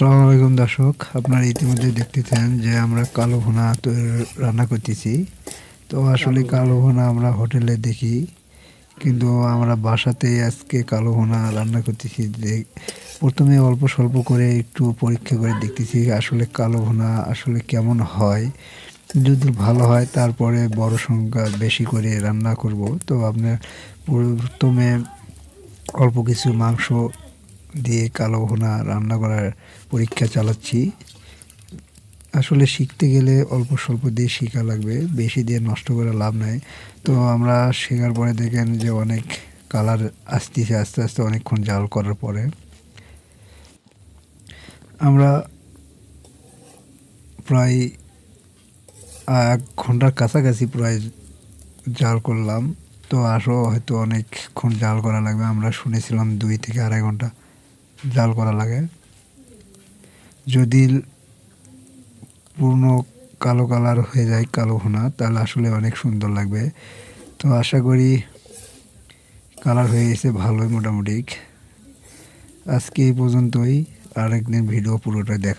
আসসালামু আলাইকুম দর্শক আপনারা ইতিমধ্যে দেখতেছেন যে আমরা কালো ভুনা রান্না করতেছি। তো আসলে কালো ভুনা। আমরা হোটেলে দেখি কিন্তু আমরা বাসাতেই আজকে কালো ভুনা রান্না করতেছি। যে প্রথমে অল্প স্বল্প করে একটু পরীক্ষা করে দেখতেছি আসলে কালো ভুনা আসলে কেমন হয়। যদি ভালো হয় তারপরে বড় সংখ্যা বেশি করে রান্না করব। তো আপনার প্রথমে অল্প কিছু মাংস দিয়ে কালো ভুনা রান্না করার পরীক্ষা চালাচ্ছি। আসলে শিখতে গেলে অল্প স্বল্প দিয়ে শেখা লাগবে, বেশি দিয়ে নষ্ট করে লাভ নাই। তো আমরা শেখার পরে দেখেন যে অনেক কালার আসতেছে, আস্তে আস্তে অনেকক্ষণ জাল করার পরে। আমরা প্রায় এক ঘণ্টার কাছাকাছি প্রায় জাল করলাম। তো আসো, হয়তো অনেকক্ষণ জাল করা লাগবে। আমরা শুনেছিলাম দুই থেকে আড়াই ঘণ্টা। জাল করা লাগে। যদি পূর্ণ কালো কালার হয়ে যায়, কালো ভুনা, তাহলে আসলে অনেক সুন্দর লাগবে। তো আশা করি কালার হয়ে গেছে, ভালোই মোটামুটি। আজকে এই পর্যন্তই। আরেকদিন ভিডিও পুরোটা দেখা